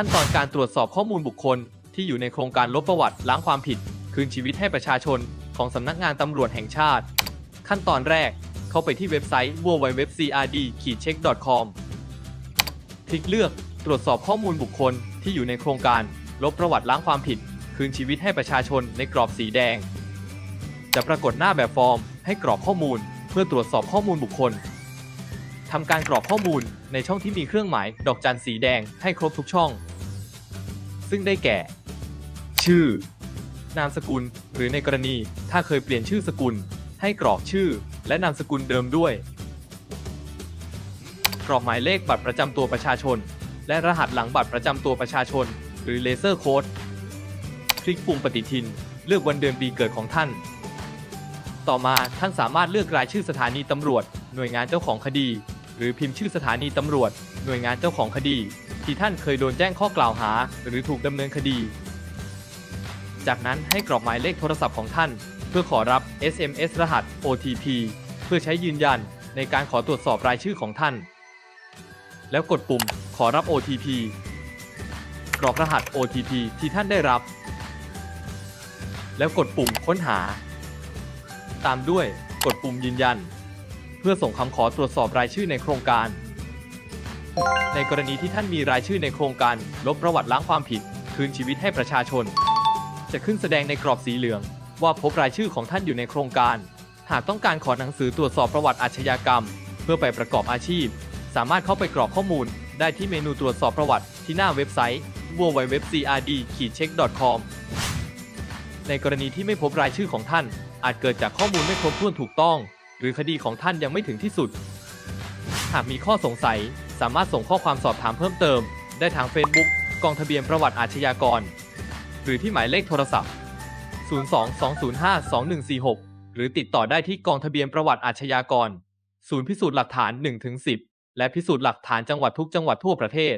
ขั้นตอนการตรวจสอบข้อมูลบุคคล ที่อยู่ในโครงการลบประวัติล้างความผิด คืนชีวิตให้ประชาชนของสำนักงานตำรวจแห่งชาติ ขั้นตอนแรกเข้าไปที่เว็บไซต์ www.crd-check.com คลิกเลือกตรวจสอบข้อมูลบุคคลที่อยู่ในโครงการ ลบประวัติล้างความผิด คืนชีวิตให้ประชาชนในกรอบสีแดง จะปรากฏหน้าแบบฟอร์ม ให้กรอกข้อมูล เพื่อตรวจสอบข้อมูลบุคคล ทำการกรอกข้อมูลในช่องที่มีเครื่องหมาย ดอกจันสีแดงให้ครบทุกช่อง ซึ่งได้แก่ ชื่อ นามสกุล หรือในกรณี ถ้าเคยเปลี่ยนชื่อสกุล ให้กรอกชื่อ และนามสกุลเดิมด้วย กรอกหมายเลขบัตรประจำตัวประชาชน และรหัสหลังบัตรประจำตัวประชาชน หรือเลเซอร์โค้ดคลิกปุ่มปฏิทิน เลือกวันเดือนปีเกิดของท่าน ต่อมาท่านสามารถเลือกรายชื่อสถานีตำรวจ หน่วยงานเจ้าของคดี หรือพิมพ์ชื่อสถานีตำรวจ หน่วยงานเจ้าของคดี ที่ท่านเคยโดนแจ้งข้อกล่าวหา หรือถูกดำเนินคดี จากนั้นให้กรอกหมายเลขโทรศัพท์ของท่าน เพื่อขอรับ SMS รหัส OTP เพื่อใช้ยืนยันในการขอตรวจสอบรายชื่อของท่าน แล้วกดปุ่มขอรับ OTP กรอกรหัส OTP ที่ท่านได้รับ แล้วกดปุ่มค้นหา ตามด้วยกดปุ่มยืนยัน เพื่อส่งคำขอตรวจสอบรายชื่อในโครงการ ในกรณีที่ท่านมีรายชื่อในโครงการ ลบประวัติล้างความผิด คืนชีวิตให้ประชาชน จะขึ้นแสดงในกรอบสีเหลือง ว่าพบรายชื่อของท่านอยู่ในโครงการ หากต้องการขอหนังสือตรวจสอบประวัติอาชญากรรม เพื่อไปประกอบอาชีพ สามารถเข้าไปกรอกข้อมูล ได้ที่เมนูตรวจสอบประวัติที่หน้าเว็บไซต์ www.crd-check.com ในกรณีที่ไม่พบรายชื่อของท่าน อาจเกิดจากข้อมูลไม่ครบถ้วนถูกต้อง หรือคดีของท่านยังไม่ถึงที่สุด หากมีข้อสงสัยสามารถส่งข้อความสอบถามเพิ่มเติม ได้ทาง Facebook กองทะเบียนประวัติอาชญากร หรือที่หมายเลขโทรศัพท์ 02-205-2146 หรือติดต่อได้ที่กองทะเบียนประวัติอาชญากร ศูนย์พิสูจน์หลักฐาน 1-10 และพิสูจน์หลักฐานจังหวัดทุกจังหวัดทั่วประเทศ